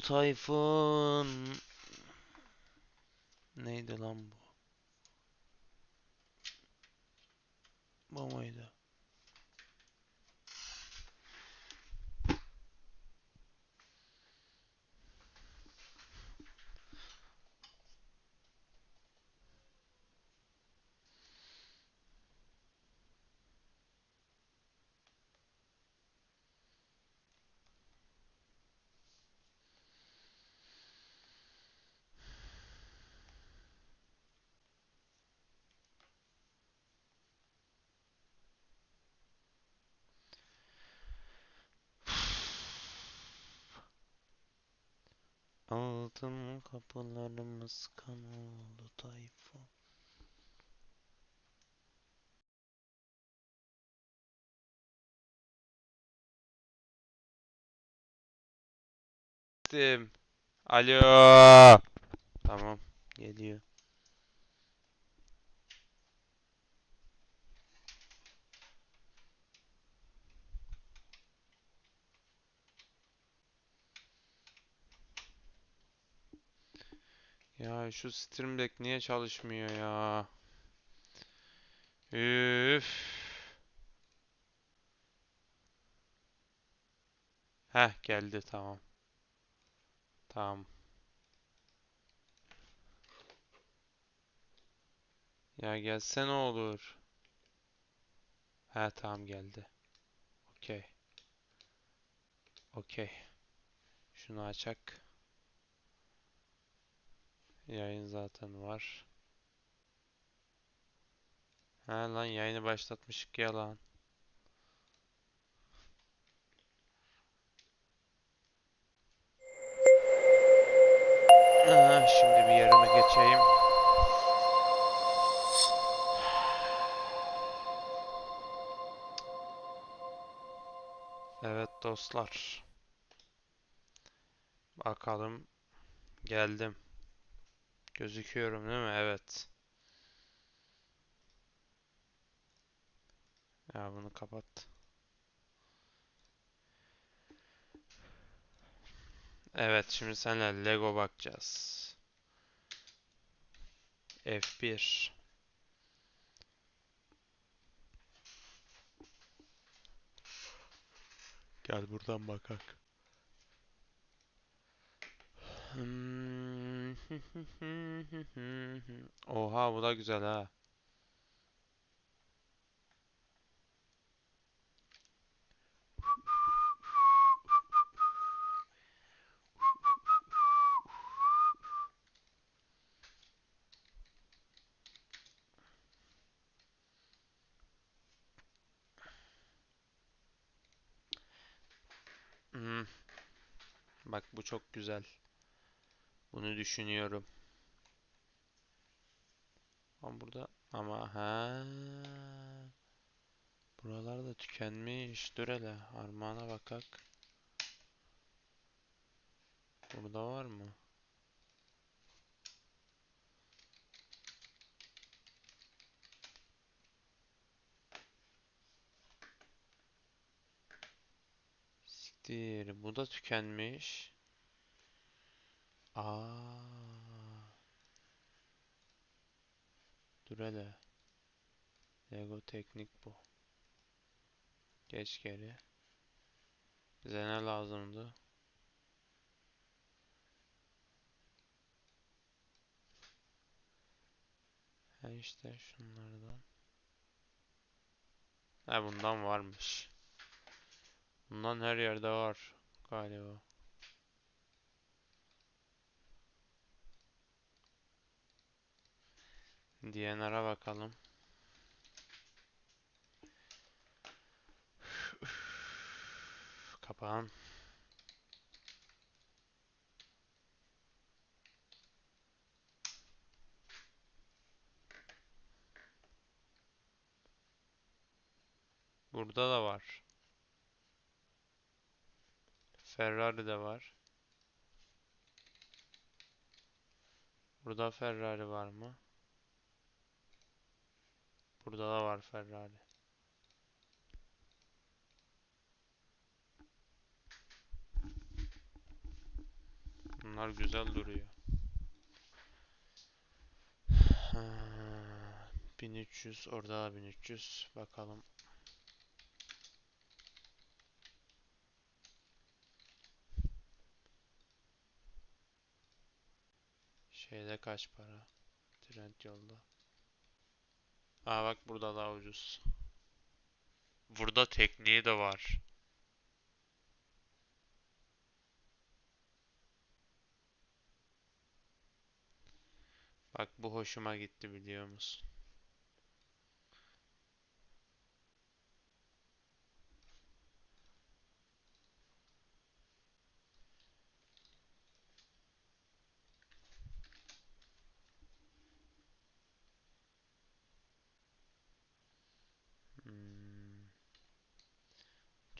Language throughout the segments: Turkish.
Tayfun. Neydi lan bu? Bu muydu? Altın kapılarımız kan oldu Tayfun. Alo. Tamam. Geliyor. Ya şu Stream Deck niye çalışmıyor ya? Üf. Heh geldi tamam. Tamam. Ya gelse ne olur? He tamam geldi. Okey. Okey. Şunu açak. Yayın zaten var. He lan yayını başlatmışık ya lan. Ha, şimdi bir yerime geçeyim. Evet dostlar. Bakalım. Geldim. Gözüküyorum değil mi? Evet. Ya bunu kapat. Evet şimdi seninle Lego bakacağız. F1. Gel buradan bakak. Hmm. Oha bu da güzel ha. Hmm. Bak bu çok güzel. Bunu düşünüyorum. Ama burada ama ha. Buralar da tükenmiş. Dur hele. Armağana bakak. Burada var mı? Siktir. Bu da tükenmiş. Aa. Dur hele. Lego teknik bu. Geç geri. Bize ne lazımdı? Ha işte şunlardan. Ha bundan varmış. Bundan her yerde var galiba. DNR'a bakalım. Kapağın. Burada da var. Ferrari de var. Burada Ferrari var mı? Burada da var Ferrari. Bunlar güzel duruyor. Ha, 1300 orada da 1300 bakalım. Şeyde kaç para? Trend yolda. Aa bak burada daha ucuz. Burada tekniği de var. Bak bu hoşuma gitti biliyor musun?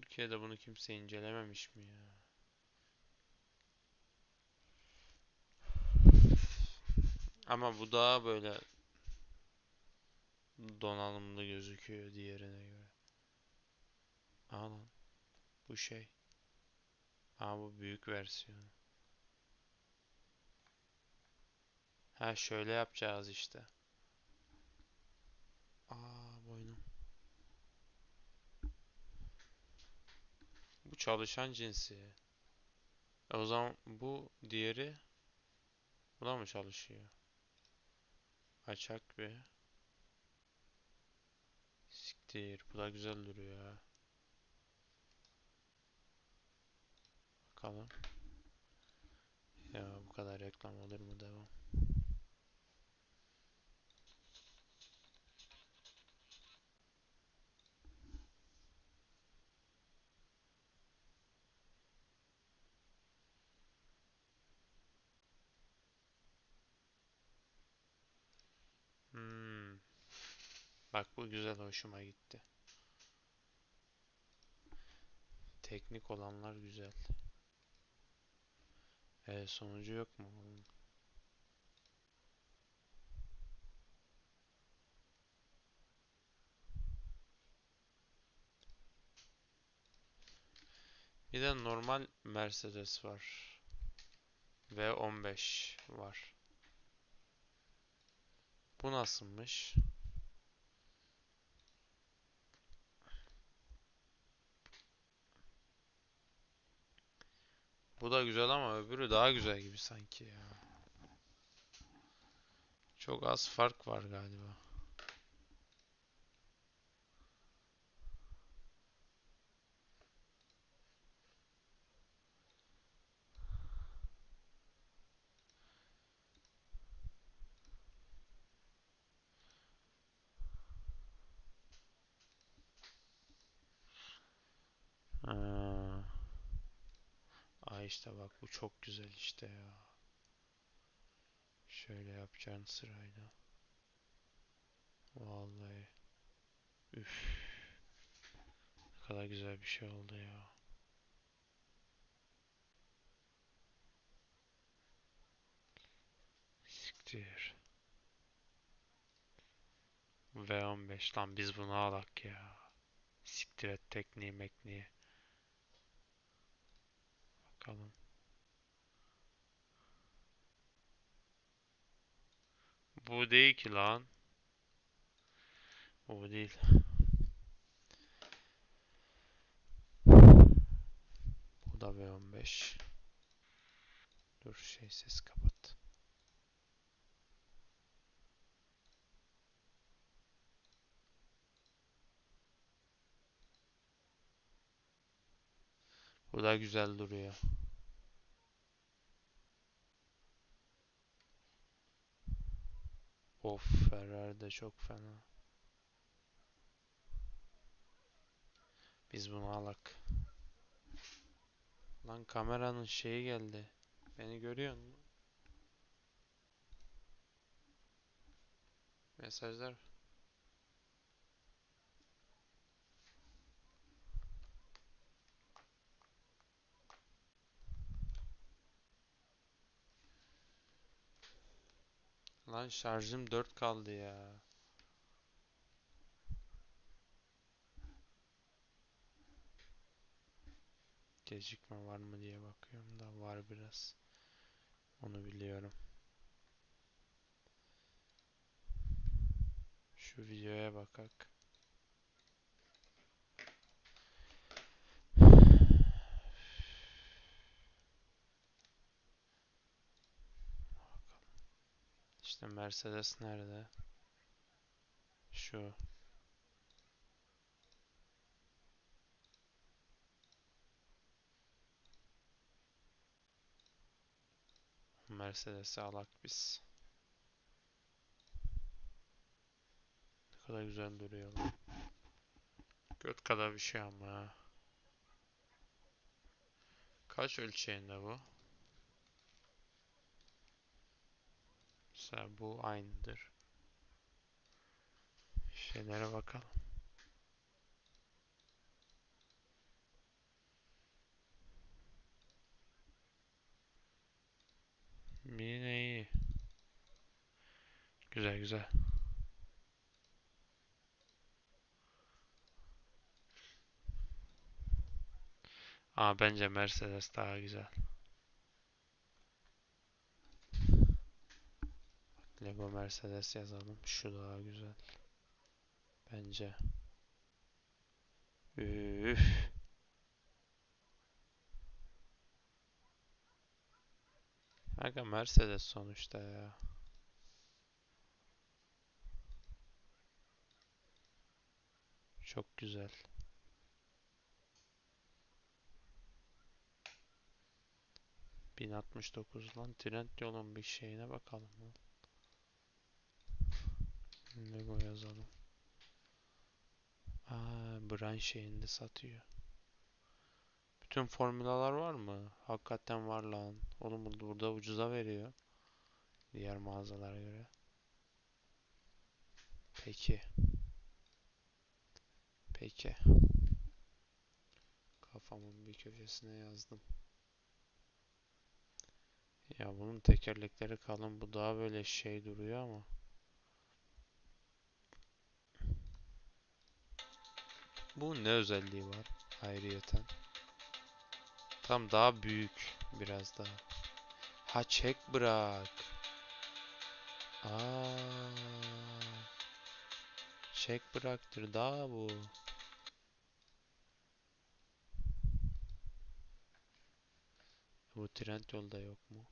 Türkiye'de bunu kimse incelememiş mi ya? Ama bu daha böyle donanımlı gözüküyor diğerine göre. Aa bu şey. Aa bu büyük versiyonu. Ha şöyle yapacağız işte. Aa boynum. Bu çalışan cinsi. E o zaman bu diğeri bu da mı çalışıyor? Açak bir. Siktir. Bu da güzel duruyor ha. Bakalım. Ya bu kadar reklam olur mu devam. Bak bu güzel hoşuma gitti. Teknik olanlar güzel. E sonucu yok mu? Bir de normal Mercedes var. V15 var. Bu nasılmış? Bu da güzel ama öbürü daha güzel gibi sanki ya. Çok az fark var galiba. İşte bak bu çok güzel işte ya. Şöyle yapacaksın sırayla. Vallahi. Üf. Ne kadar güzel bir şey oldu ya. Siktir. V15 lan biz bunu alak ya. Siktir et tekniği mekniği. Bakalım. Bu değil ki lan. Bu değil. Bu da V15. Dur şey ses kapat. Bu da güzel duruyor. Of Ferrari de çok fena. Biz bunu alak. Lan kameranın şeyi geldi. Beni görüyor musun? Mesajlar. Lan şarjım 4 kaldı ya. Gecikme var mı diye bakıyorum da var biraz. Onu biliyorum. Şu videoya bakak. İşte Mercedes nerede? Şu. Mercedes'i alak biz. Ne kadar güzel duruyor. Göt kadar bir şey ama. Kaç ölçeğinde bu? Mesela bu aynıdır. Şeylere bakalım. Yine iyi. Güzel güzel. Ama bence Mercedes daha güzel. Lego Mercedes yazalım. Şu daha güzel. Bence. Üf. Aga Mercedes sonuçta ya. Çok güzel. Bin altmış dokuz lan. Trend yolun bir şeyine bakalım lan. Lego yazalım. Aa, Brian şeyinde satıyor. Bütün formülalar var mı? Hakikaten var lan. Oğlum bu- burada ucuza veriyor. Diğer mağazalara göre. Peki. Peki. Kafamın bir köşesine yazdım. Ya bunun tekerlekleri kalın. Bu daha böyle şey duruyor ama. Bu ne özelliği var? Ayrıyeten. Tam daha büyük biraz daha. Ha çek bırak. Aa. Çek bıraktır daha bu. Bu trend yolda yok mu?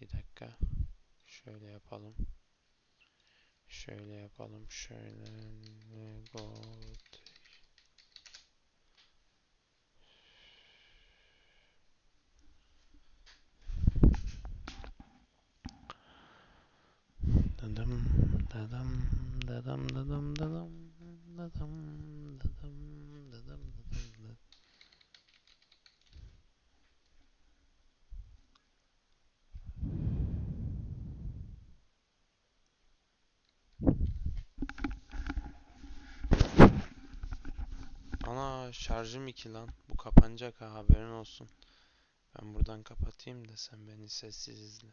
Bir dakika. Şöyle yapalım. Şöyle yapalım. Şöyle negotiation. Dadam dadam dadam dadam dadam dadam Ana şarjım 2 lan. Bu kapanacak ha haberin olsun. Ben buradan kapatayım da sen beni sessiz izle.